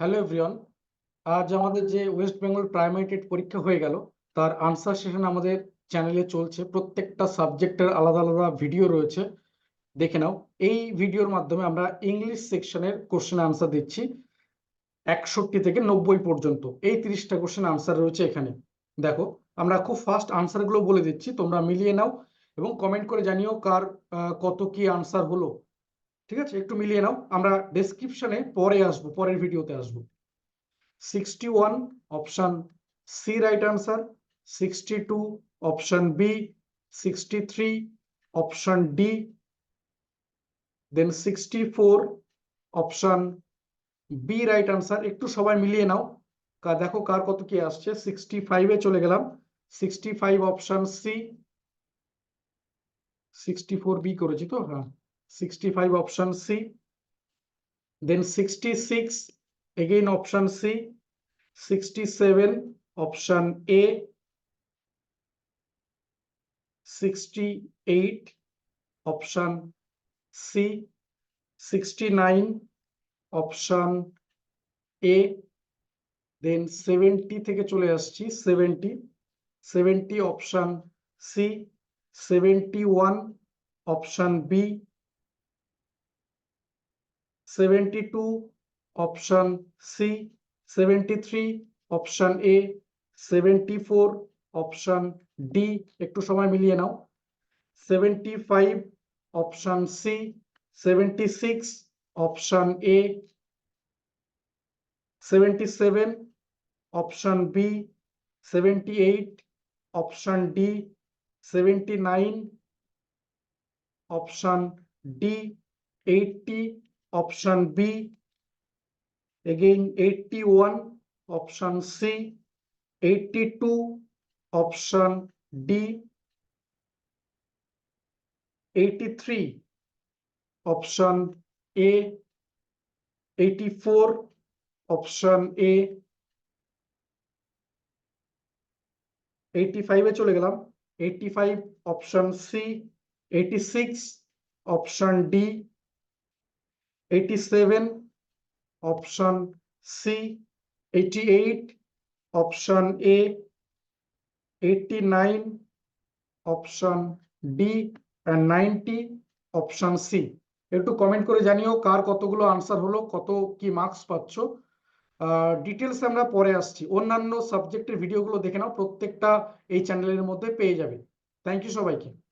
Hello everyone আজ আমাদের যে ওয়েস্ট বেঙ্গল প্রাইমারি টেট পরীক্ষা হয়ে গেল, তার আনসার সেশন আমাদের চ্যানেলে চলছে। প্রত্যেকটা সাবজেক্টের আলাদা আলাদা ভিডিও রয়েছে। দেখে নাও, এই ভিডিওর মাধ্যমে আমরা ইংলিশ সেকশনের কোশ্চেন আনসার দিচ্ছি, একষট্টি থেকে নব্বই পর্যন্ত। এই তিরিশটা কোশ্চেন আনসার রয়েছে এখানে। দেখো, আমরা খুব ফাস্ট আনসারগুলো বলে দিচ্ছি, তোমরা মিলিয়ে নাও এবং কমেন্ট করে জানিও কার কত কি আনসার হলো। ঠিক আছে? একটু মিলিয়ে নাও। আমরা ডেসক্রিপশনে পরে আসব, পরের ভিডিওতে আসব। Sixty one option C right answer sixty two option B sixty three option D then sixty four option B right answer একটু সবাই মিলিয়ে নাও। দেখো কার কত কি আসছে। সিক্সটি ফাইভে চলে গেলাম। Sixty five option C sixty four B করেছি তো? হ্যাঁ। 65 option C. Then 66 again option C. 67 option A. 68 option C. 69 option A. Then 70 থেকে চলে আসছি 70 70 option C. 71 option B. 72 option C, 73 option A, 74 option D একটু সময় মিলিয়ে নাও 75 option C, 76 option A, 77 option B, 78 option D, 79 option D, 80 option B, again 81, option C, 82, option D, 83, option A, 84, option A, 85 এ চলে গেলাম 85 option C, 86 option D, 87 option C, 88 option A, 89 option D and 90 option C. একটু comment করে জানিও কার কতগুলো answer হলো কত কি মার্কস পাচ্ছ। ডিটেলস আমরা পরে আসছি। অন্যান্য সাবজেক্টের ভিডিওগুলো দেখে নাও প্রত্যেকটা এই চ্যানেলের মধ্যে পেয়ে যাবে। থ্যাংক ইউ সবাইকে।